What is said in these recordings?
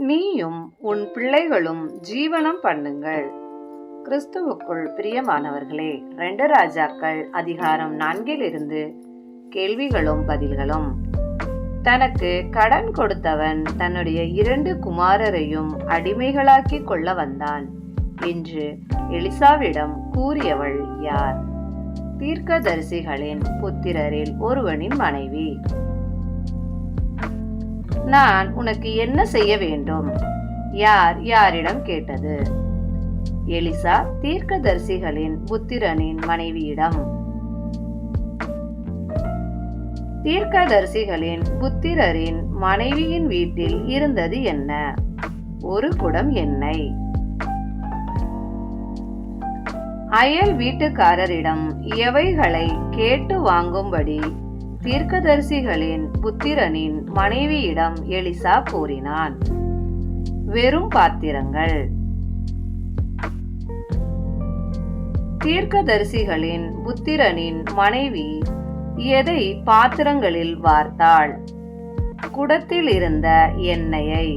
நீயும் உன் பிள்ளைகளும் ஜீவனம் பண்ணுங்கள். கிறிஸ்துவுக்குள் பிரியமானவர்களே ரெண்டு ராஜாக்கள் அதிகாரம் நான்கிலிருந்து கேள்விகளும் பதில்களும். தனக்கு கடன் கொடுத்தவன் தன்னுடைய இரண்டு குமாரரையும் அடிமைகளாக்கி கொள்ள வந்தான். என்று எலிசாவிடம் கூறியவள் யார்? தீர்க்கதரிசிகளின் புத்திரரில் ஒருவனின் மனைவி. நான் உனக்கு என்ன செய்ய வேண்டும்? யார் யாரிடம் கேட்டது? எலிசா தீர்க்கதரிசிகளின் புத்திரனின் மனைவியிடம். தீர்க்கதரிசிகளின் புத்திரரின் மனைவியின் வீட்டில் இருந்தது என்ன? ஒரு குடம் எண்ணெய். அயல் வீட்டுக்காரரிடம் எவைகளை கேட்டு வாங்கும்படி தீர்க்கதரிசிகளின் புத்திரனின் மனைவியிடம் எலிசா கூறினான். வெறும் பாத்திரங்கள். தீர்க்கதரிசிகளின் புத்திரனின் மனைவி எதை பாத்திரங்களில் வார்த்தாள்? குடத்தில் இருந்த எண்ணெயை.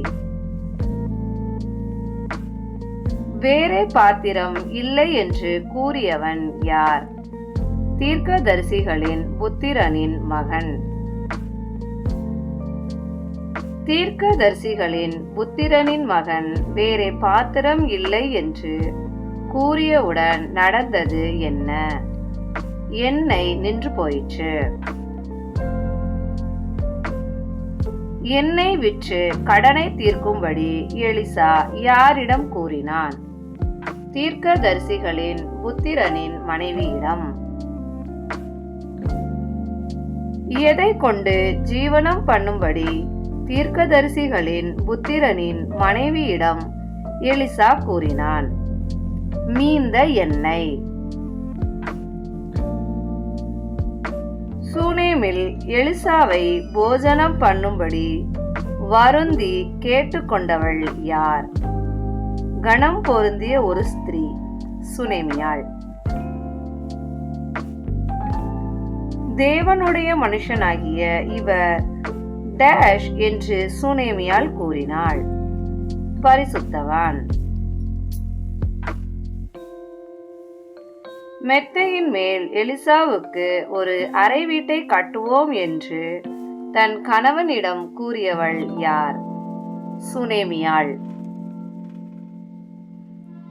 வேறே பாத்திரம் இல்லை என்று கூறியவன் யார்? தீர்க்கதரிசிகளின் புத்திரனின் மகன். தீர்க்கதரிசிகளின் புத்திரனின் மகன் வேறே பாத்திரம் இல்லை என்று கூறியவுடன் நடந்தது என்ன? என்னை நின்று போயிற்று. என்னை விற்று கடனை தீர்க்கும்படி எலிசா யாரிடம் கூறினான்? தீர்க்கதரிசிகளின் புத்திரனின் மனைவியிடம். எதை கொண்டு ஜீவனம் பண்ணும்படி தீர்க்கதரிசிகளின் புத்திரனின் மனைவியிடம் எலிசா கூறினான். மீந்த எண்ணெய். சூனேமில் எலிசாவை போஜனம் பண்ணும்படி வருந்தி கேட்டுக்கொண்டவள் யார்? கணம் பொருந்திய ஒரு ஸ்திரீ சுனேமியாள். தேவனுடைய மனுஷனாகிய இவர் டேஷ் என்று சுனேமியால் கூறினாள். பரிசுத்தவான். மெத்தையின் மேல் எலிசாவுக்கு ஒரு அறை வீட்டை கட்டுவோம் என்று தன் கணவனிடம் கூறியவள் யார்? சுனேமியாள்.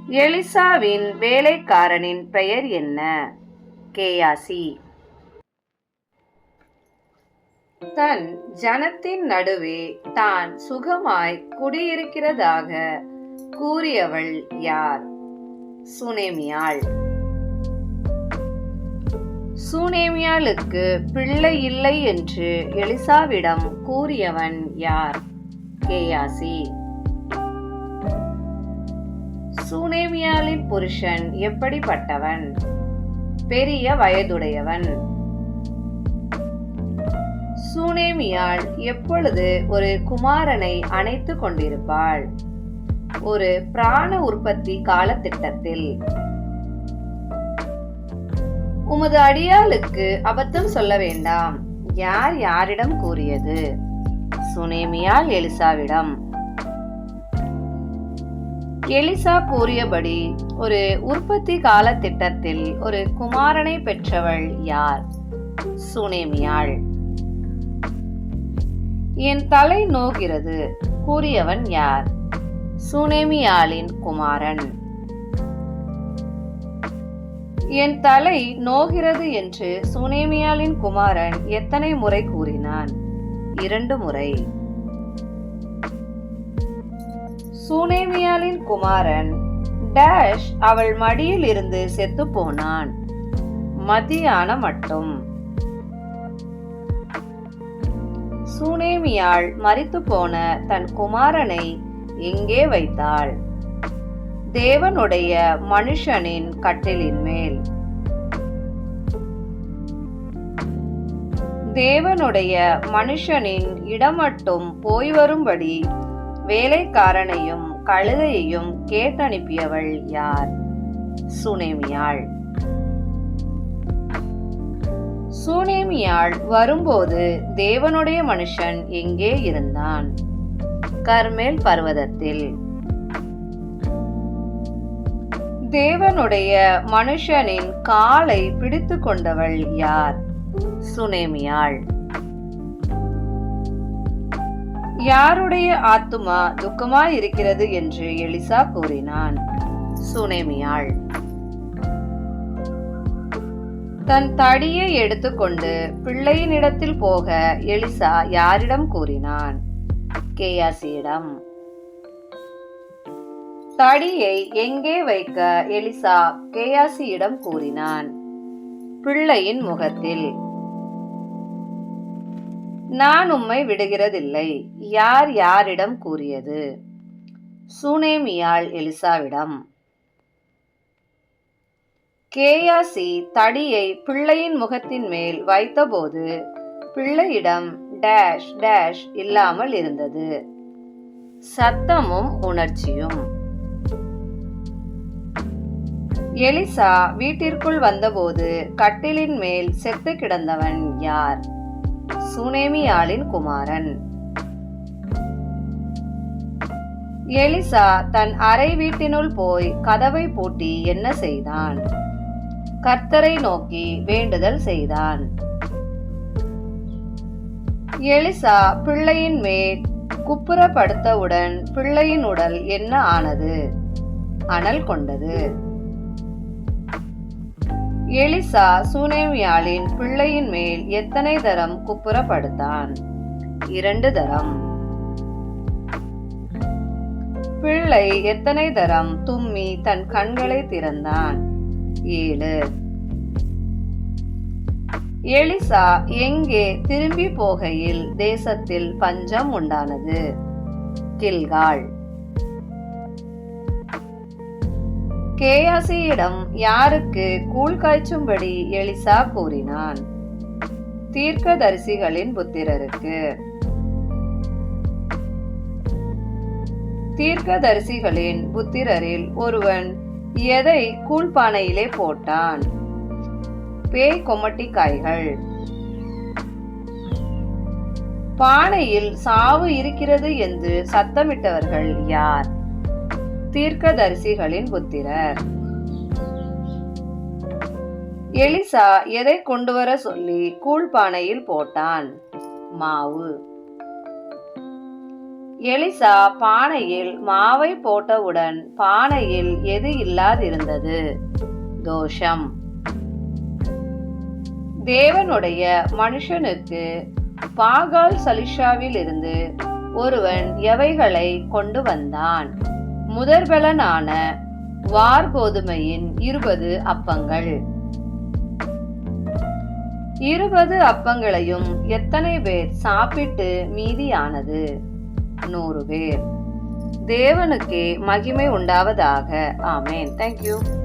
எலிசாவின் வேலைக்காரனின் பெயர் என்ன? கேயாசி. தன் ஜனத்தின் நடுவே தான் சுகமாய் குடியிருக்கிறதாக கூறியவள் யார்? சுனேமியாள். சூனேமியாளுக்கு பிள்ளை இல்லை என்று எலிசாவிடம் கூறியவன் யார்? கேயாசி சுனேமியாளின் புருஷன் எப்படிப்பட்டவன்? பெரிய வயதுடையவன். சூனேமியாள் எப்பொழுது ஒரு குமாரனை அணைத்து கொண்டிருப்பாள்? ஒரு பிராண உற்பத்தி காலத்திட்டத்தில். உமது அடியாளுக்கு அபத்தம் சொல்ல வேண்டாம். யார் யாரிடம் கூறியது? சுனேமியால் எலிசாவிடம். எலிசா கூறியபடி ஒரு உற்பத்தி கால திட்டத்தில் ஒரு குமாரனை பெற்றவள் யார்? சுனேமியாள். என் தலை நோகிறது. கூறியவன் யார்? சுனேமியாளின் குமாரன். என் தலை நோகிறது என்று சுனேமியாளின் குமாரன் எத்தனை முறை கூறினான்? இரண்டு முறை. சுனேமியாளின் குமாரன் டேஷ் அவள் மடியில் இருந்து செத்து போனான். மத்தியானம் மட்டும். சூனேமியாள் மறித்து போன தன் குமாரனை எங்கே வைத்தாள்? தேவனுடைய மனுஷனின் கட்டிலின் மேல். தேவனுடைய மனுஷனின் இடமட்டும் போய் வரும்படி வேலைக்காரனையும் கழுதையையும் கேட்டனுப்பியவள் யார்? சுனேமியாள். சூனேமியாள் வரும்போது தேவனுடைய மனுஷன் எங்கே இருந்தான்? கர்மேல் பர்வதத்தில். தேவனுடைய மனுஷனின் காலை பிடித்து கொண்டவள் யார்? சுனேமியாள். யாருடைய ஆத்துமா துக்கமாயிருக்கிறது என்று எலிசா கூறினான். சுனேமியாள். தன் தடியை எடுத்துக்கொண்டு பிள்ளையினிடத்தில் போக எலிசா யாரிடம் கூறினான்? கேயாசியிடம் தடியை எங்கே வைக்க எலிசா கேயாசியிடம் கூறினான்? பிள்ளையின் முகத்தில். நான் உம்மை விடுகிறதில்லை. யார் யாரிடம் கூறியது? சுனேமியாள் எலிசாவிடம். கேயாசி தடியை பிள்ளையின் முகத்தின் மேல் வைத்தபோது பிள்ளையிடம் டேஷ் டேஷ் இல்லாமல் இருந்தது. சத்தமும் உணர்ச்சியும். எலிசா வீட்டிற்குள் வந்தபோது கட்டிலின் மேல் செத்து கிடந்தவன் யார்? சுனேமியாளின் குமாரன். எலிசா தன் அறை வீட்டினுள் போய் கதவை பூட்டி என்ன செய்தான்? கர்த்தரை நோக்கி வேண்டுதல் செய்தான். எலிசா பிள்ளையின் மேல் குப்புறப்படுத்தவுடன் பிள்ளையின் உடல் என்ன ஆனது? அனல் கொண்டது. எலிசா சூனேமியாளின் பிள்ளையின் மேல் எத்தனை தரம் குப்புறப்படுத்தான்? இரண்டு தரம். பிள்ளை எத்தனை தரம் தும்மி தன் கண்களை திறந்தான்? ஏழு. எலிசா எங்கே திரும்பி போகையில் தேசத்தில் பஞ்சம் உண்டானது? கில்கால். கேயாசியிடம் யாருக்கு கூழ் காய்ச்சும்படி எலிசா கூறினான்? தீர்க்கதரிசிகளின் புத்திரருக்கு. தீர்க்கதரிசிகளின் புத்திரரில் ஒருவன் எதை கூழ்பானையிலே போட்டான்? பேய் கொமட்டிக்காய்கள் பானையில் சாவு இருக்கிறது என்று சத்தமிட்டவர்கள் யார்? தீர்க்கதரிசிகளின் புத்திரர். எலிசா எதை கொண்டு வர சொல்லி கூழ்பானையில் போட்டான்? மாவு. எலிசா பானையில் மாவை போட்டவுடன் பானையில் எது இல்லாதிருந்தது? தோஷம். தேவனுடைய மனுஷனுக்கு பாகால் சலிஷாவில் இருந்து ஒருவன் எவைகளை கொண்டு வந்தான்? முதற்பலனான வார் கோதுமையின் இருபது அப்பங்கள். இருபது அப்பங்களையும் எத்தனை பேர் சாப்பிட்டு மீதியானது? நூறு பேர். தேவனுக்கே மகிமை உண்டாவதாக. ஆமேன். தேங்க்யூ